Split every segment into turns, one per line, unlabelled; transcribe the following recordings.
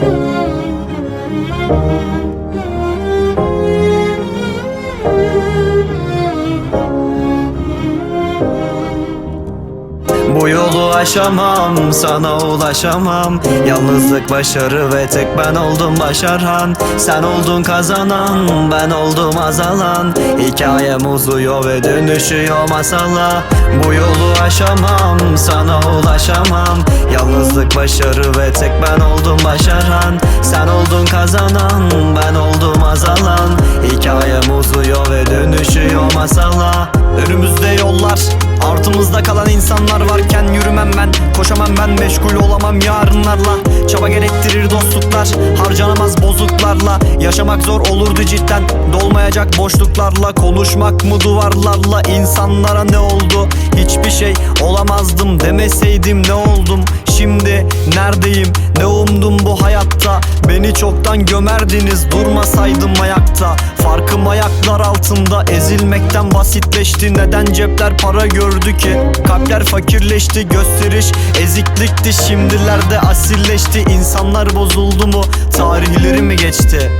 Thank you. Bu yolu aşamam, sana ulaşamam. Yalnızlık başarı ve tek ben oldum başaran Sen oldun kazanan, ben oldum azalan. Hikayem uzuyor ve dönüşüyor masala. Bu yolu aşamam, sana ulaşamam. Yalnızlık başarı ve tek ben oldum başaran Sen oldun kazanan, ben oldum azalan. Hikayem uzuyor ve dönüşüyor masala. Önümüzde yollar Artımızda kalan insanlar varken yürümem ben. Koşamam ben meşgul olamam yarınlarla. Çaba gerektirir dostluklar Harcanamaz bozuklarla Yaşamak zor olurdu cidden Dolmayacak boşluklarla. Konuşmak mı duvarlarla İnsanlara ne oldu? Hiçbir şey olamazdım demeseydim ne oldum? Şimdi neredeyim ne umdum bu hayatta? Beni çoktan gömerdiniz durmasaydım ayakta Farkım ayaklar altında ezilmekten basitleşti. Neden cepler para gördü ki? Kalpler fakirleşti gösteriş eziklikti. Şimdilerde asilleşti. İnsanlar bozuldu mu? Tarihleri mi geçti?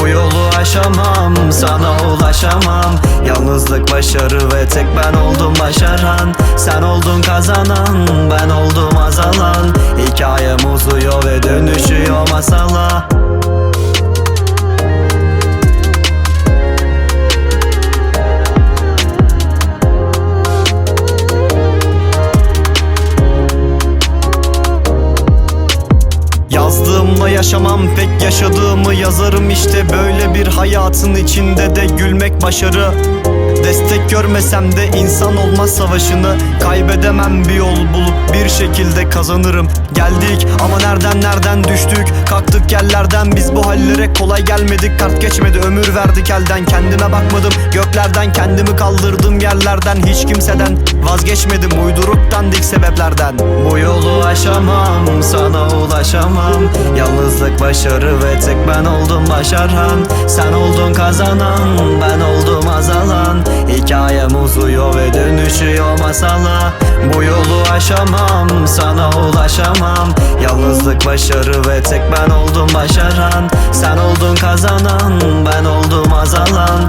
Bu yolu aşamam, sana ulaşamam. Yalnızlık başarı ve tek ben oldum başaran. Sen oldun kazanan, ben oldum azalan. Hikayem uzuyor ve dönüşüyor masala yaşamam pek yaşadığımı yazarım işte. Böyle bir hayatın içinde de gülmek başarı. Destek görmesem de insan olmaz savaşını. Kaybedemem bir yol bulup bir şekilde kazanırım. Geldik ama nereden nereden düştük? Kalktık yerlerden biz bu hallere kolay gelmedik. Kart geçmedi ömür verdik elden. Kendime bakmadım göklerden Kendimi kaldırdım yerlerden. Hiç kimseden vazgeçmedim Uyduruktan dik sebeplerden. Bu yolu aşamam sana ulaşamam. Yalnızlık başarı ve tek ben oldum başaran Sen oldun kazanan ben oldum azalan Hikayem uzuyor ve dönüşüyor masala. Bu yolu aşamam sana ulaşamam. Yalnızlık başarı ve tek ben oldum başaran. Sen oldun kazanan ben oldum azalan